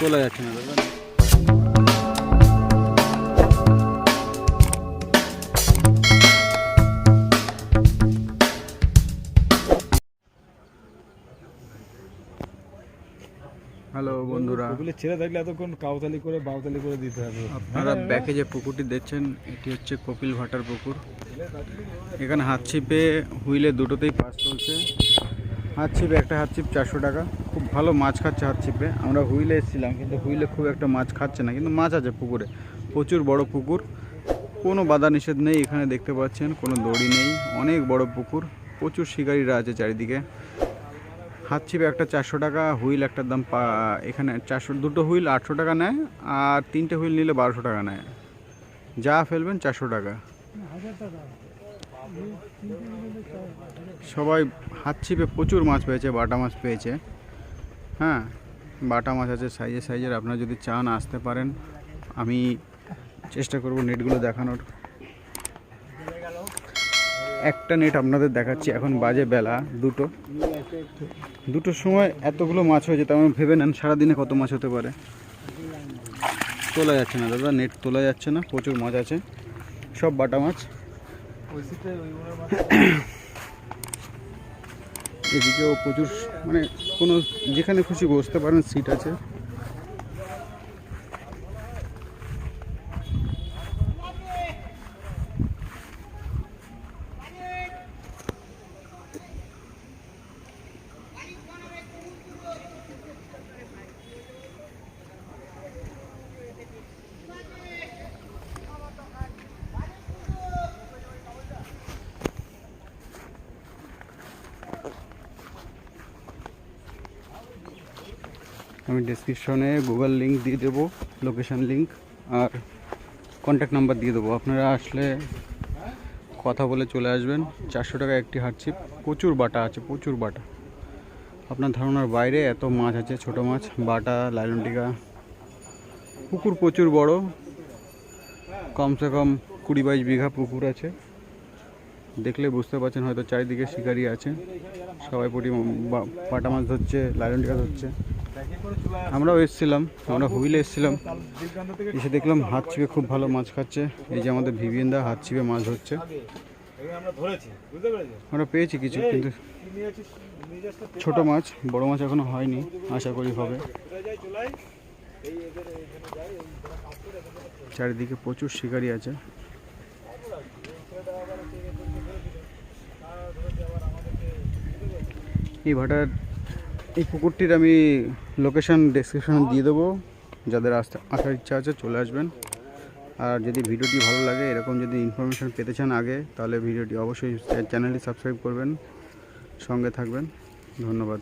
তোলা যাচ্ছে না দাদা হ্যালো বন্ধুরা। ওগুলো ছেড়ে থাকলে এতক্ষণ কাউতালি করে বাউতালি করে দিতে হবে। আপনারা ব্যাকে যে পুকুরটি দেখছেন এটি হচ্ছে কপিল ভাটার পুকুর। এখানে হাত ছিপে হুইলে দুটোতেই পাস চলছে। হাত ছিপে একটা হাত ছিপ চারশো টাকা। খুব ভালো মাছ খাচ্ছে হাত ছিপে আমরা হুইলে এসেছিলাম, কিন্তু হুইলে খুব একটা মাছ খাচ্ছে না। কিন্তু মাছ আছে পুকুরে, প্রচুর বড় পুকুর। কোনো বাধা নিষেধ নেই, এখানে দেখতে পাচ্ছেন, কোনো দড়ি নেই, অনেক বড় পুকুর, প্রচুর শিকারীরা আছে চারিদিকে। হাত ছিপে একটা চারশো টাকা, হুইল একটার দাম পা- এখানে চারশো, দুটো হুইল আটশো টাকা নেয়, আর তিনটে হুইল নিলে বারোশো টাকা নেয়। যা ফেলবেন চারশো টাকা। সবাই হাত ছিপে প্রচুর মাছ পেয়েছে, বাটা মাছ পেয়েছে। হ্যাঁ বাটা মাছ আছে, সাইজে সাইজের। আপনারা যদি চান আসতে পারেন, আমি চেষ্টা করব নেটগুলো দেখানোর। একটা নেট আপনাদের দেখাচ্ছি, এখন বাজে বেলা দুটো। দুটোর সময় এতগুলো মাছ হয়েছে তেমন ভেবে নেন সারাদিনে কত মাছ হতে পারে। তোলা যাচ্ছে না দাদা, নেট তোলা যাচ্ছে না, প্রচুর মাছ আছে। সব বাটা মাছ। এদিকেও প্রচুর মানে কোনো যেখানে খুশি বসতে পারেন সিট আছে। আমি ডিসক্রিপশনে গুগল লিঙ্ক দিয়ে দেবো লোকেশান লিঙ্ক আর কন্ট্যাক্ট নাম্বার দিয়ে দেবো। আপনারা আসলে কথা বলে চলে আসবেন। চারশো টাকা একটি হাটছিপ প্রচুর বাটা আছে, প্রচুর বাটা। আপনার ধারণার বাইরে এত মাছ আছে, ছোট মাছ, বাটা লাইলনটিকা পুকুর প্রচুর বড়। কমসে কম কুড়ি বাইশ বিঘা পুকুর আছে। দেখলে বুঝতে পারছেন হয়তো চারিদিকে শিকারি আছে। সবাই পটি বাটা মাছ ধরছে লাইলনটিকা ধরছে। আমরাও এসেছিলাম, আমরা হুইলে এসেছিলাম। এসে দেখলাম হাত ছিপে খুব ভালো মাছ খাচ্ছে। এই যে আমাদের ভিভিয়েন্দা হাত ছিপে মাছ ধরছে। আমরা পেয়েছি কিছু, কিন্তু ছোট মাছ, বড় মাছ এখনও হয়নি, আশা করি হবে। চারিদিকে প্রচুর শিকারি আছে। এই ভাটার এই পুকুরটির আমি লোকেশান ডেসক্রিপশনে দিয়ে দেবো। যাদের আসতে আসার ইচ্ছা আছে চলে আসবেন। আর যদি ভিডিওটি ভালো লাগে, এরকম যদি ইনফরমেশান পেতে চান আগে, তাহলে ভিডিওটি অবশ্যই চ্যানেলটি সাবস্ক্রাইব করবেন। সঙ্গে থাকবেন। ধন্যবাদ।